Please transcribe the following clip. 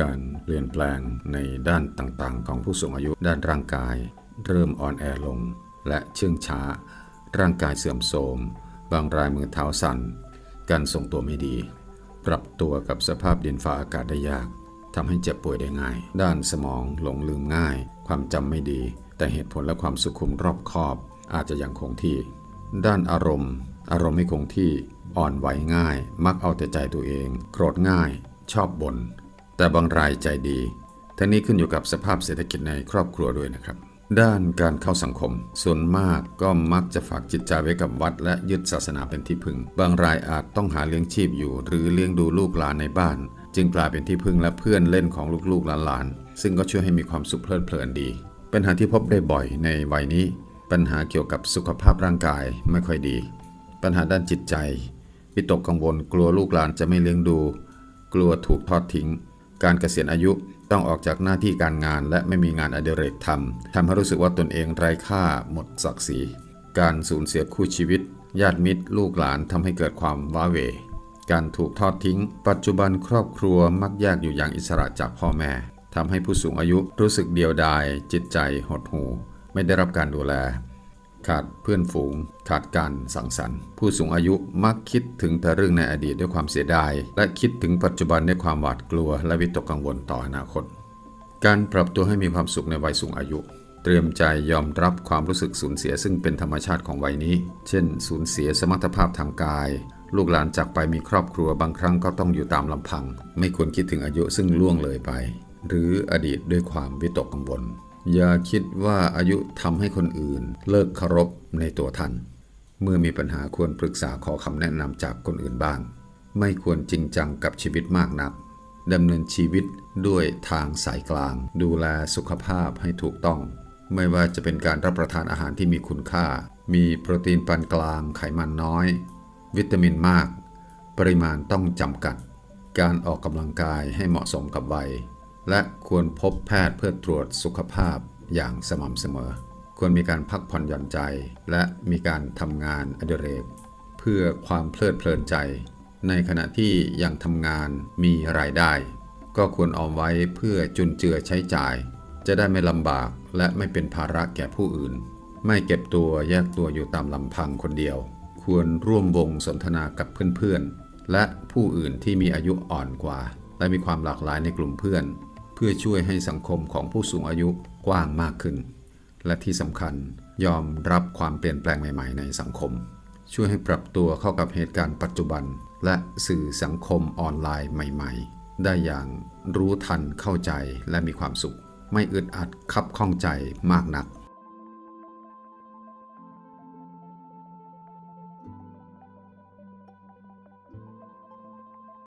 การเปลี่ยนแปลงในด้านต่างๆ ของผู้สูงอายุด้านร่างกาย เริ่มอ่อนแอลง และเชื่องช้า ร่างกายเสื่อมโทรม บางรายมือเท้าสั่น การทรงตัวไม่ดี ปรับตัวกับสภาพดินฟ้าอากาศได้ยากทำให้เจ็บป่วยได้ง่าย ด้านสมองหลงลืมง่าย ความจำไม่ดี แต่เหตุผลและความสุขุมรอบคอบ อาจจะยังคงที่ ด้านอารมณ์ อารมณ์ไม่คงที่ อ่อนไหวง่าย มักเอาแต่ใจตัวเอง โกรธง่าย ชอบบน่น แต่บางรายใจดีทั้งนี้ขึ้นอยู่กับสภาพเศรษฐกิจในครอบครัวด้วยนะครับ ด้านการเข้าสังคม ส่วนมากก็มักจะฝากจิตใจไว้กับวัด และยึดศาสนาเป็นที่พึ่ง บางรายอาจต้องหาเลี้ยงชีพอยู่ หรือเลี้ยงดูลูกหลานในบ้าน จึงกลายเป็นที่พึ่งและเพื่อนเล่นของลูกๆหลานๆซึ่งก็ช่วยให้มีความสุขเพลิดเพลินดี ปัญหาที่พบได้บ่อยในวัยนี้ ปัญหาเกี่ยวกับสุขภาพร่างกายไม่ค่อยดี ปัญหาด้านจิตใจวิตกกังวลกลัวลูกหลานจะไม่เลี้ยงดู กลัวถูกทอดทิ้ง การเกษียณอายุต้องออกจากหน้าที่การงาน และไม่มีงานอดิเรกทำทำให้รู้สึกว่าตนเองไร้ค่าหมดศักดิ์ศรีการสูญเสียคู่ชีวิต ญาติมิตร ลูกหลานทำให้เกิดความว้าเหวการถูกทอดทิ้ง ปัจจุบันครอบครัวมักแยกอยู่อย่างอิสระจากพ่อแม่ทำให้ผู้สูงอายุรู้สึกเดียวดาย จิตใจหดหู่ไม่ได้รับการดูแล ขาดเพื่อนฝูง ขาดการสังสรรค์ ผู้สูงอายุมักคิดถึงแต่เรื่องในอดีตด้วยความเสียดาย และคิดถึงปัจจุบันด้วยความหวาดกลัว และวิตกกังวลต่ออนาคต การปรับตัวให้มีความสุขในวัยสูงอายุ เตรียมใจยอมรับความรู้สึกสูญเสียซึ่งเป็นธรรมชาติของวัยนี้ เช่น สูญเสียสมรรถภาพทางกาย ลูกหลานจากไปมีครอบครัวบางครั้งก็ต้องอยู่ตามลำพัง ไม่ควรคิดถึงอายุซึ่งล่วงเลยไป หรืออดีตด้วยความวิตกกังวล อย่าคิดว่าอายุทำให้คนอื่น เลิกเคารพในตัวท่าน เมื่อมีปัญหาควรปรึกษาขอคำแนะนำจากคนอื่นบ้าง ไม่ควรจริงจังกับชีวิตมากนักดำเนินชีวิตด้วยทางสายกลาง ดูแลสุขภาพให้ถูกต้อง ไม่ว่าจะเป็นการรับประทานอาหารที่มีคุณค่า มีโปรตีนปานกลางไขมันน้อย วิตามินมาก ปริมาณต้องจำกัด การออกกำลังกายให้เหมาะสมกับวัย และควรพบแพทย์เพื่อตรวจสุขภาพอย่างสม่ำเสมอ ควรมีการพักผ่อนหย่อนใจ และมีการทำงานอดิเรก เพื่อความเพลิดเพลินใจ ในขณะที่ยังทำงานมีรายได้ ก็ควรออมไว้เพื่อจุนเจือใช้จ่าย จะได้ไม่ลำบากและไม่เป็นภาระแก่ผู้อื่น ไม่เก็บตัวแยกตัวอยู่ตามลำพังคนเดียว ควรร่วมวงสนทนากับเพื่อนๆและผู้อื่นที่มีอายุอ่อนกว่า และมีความหลากหลายในกลุ่มเพื่อน พื่อช่วยให้สังคมของผู้สูงอายุกว้างมากขึ้น และที่สำคัญยอมรับความเปลี่ยนแปลงใหม่ ๆ ในสังคม ช่วยให้ปรับตัวเข้ากับเหตุการณ์ปัจจุบัน และสื่อสังคมออนไลน์ใหม่ ๆ ได้อย่างรู้ทันเข้าใจและมีความสุข ไม่อึดอัดคับข้องใจมากนัก